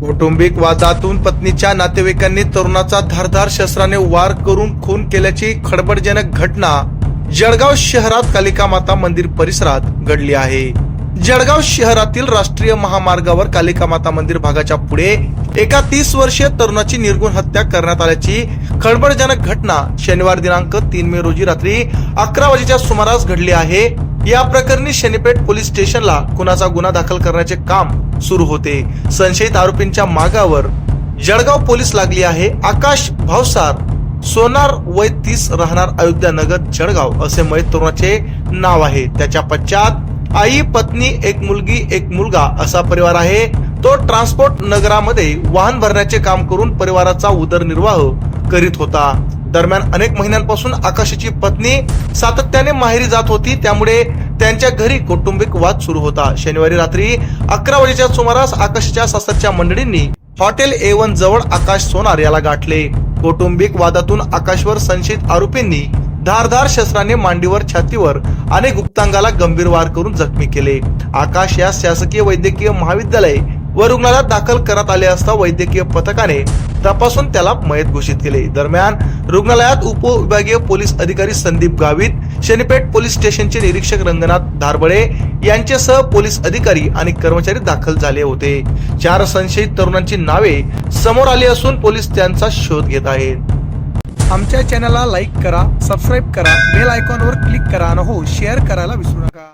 कौटुंबिक वादातून पत्नीच्या नातेवाईकांनी तरुणाचा धारधार शस्त्राने वार करून खून केल्याची खडबडजनक घटना जळगाव शहरात कालिका माता मंदिर परिसरात घडली आहे. जळगाव शहरातील राष्ट्रीय महामार्गावर कालिका माता मंदिर भागाच्या पुढे एका तीस वर्षीय तरुणाची निर्गुण हत्या करण्यात आल्याची खळबळजनक घटना शनिवार दिनांक तीन मे रोजी रात्री अकरा वाजेच्या सुमारास घडली आहे. या प्रकरणी शनीपेठ पोलीस स्टेशनला खुनाचा गुन्हा दाखल करण्याचे काम सुरू होते. संशयित आरोपींच्या मागावर जळगाव पोलीस लागली आहे. आकाश भावसार सोनार वय तीस राहणार अयोध्या नगर जळगाव असे मयत तरुणाचे नाव आहे. त्याच्या पश्चात आई पत्नी एक मुलगी एक मुलगा असा परिवार आहे. तो ट्रान्सपोर्ट नगरामध्ये वाहन भरण्याचे काम करून परिवाराचा उदरनिर्वाह करीत होता. दरम्यान अनेक महिन्यांपासून आकाशाची पत्नी सातत्याने माहेरी जात होती. त्यामुळे त्यांच्या घरी कौटुंबिक वाद सुरू होता. शनिवारी रात्री अकरा वाजेच्या सुमारास आकाशाच्या सासरच्या मंडळींनी हॉटेल ए वन जवळ आकाश सोनार याला गाठले. कौटुंबिक वादातून आकाशवर संशयित आरोपींनी धारधार शस्त्राने मांडीवर छातीवर आणि गुप्तांगाला गंभीर वार करून जखमी केले. आकाश या शासकीय वैद्यकीय महाविद्यालय व रुग्णालयात दाखल करण्यात आले असता वैद्यकीय पथकाने तपासून त्याला मयत घोषित केले. दरम्यान रुग्णालयात उपविभागीय पोलीस अधिकारी संदीप गावित शनीपेठ पोलीस स्टेशनचे निरीक्षक रंगनाथ धारबळे यांच्यासह पोलीस अधिकारी आणि कर्मचारी दाखल झाले होते. चार संशयित तरुणांची नावे समोर आली असून पोलीस त्यांचा शोध घेत आहेत. आमच्या चॅनलला लाईक करा सबस्क्राईब करा बेल आयकॉनवर क्लिक करा आणि हो शेअर करायला विसरू नका.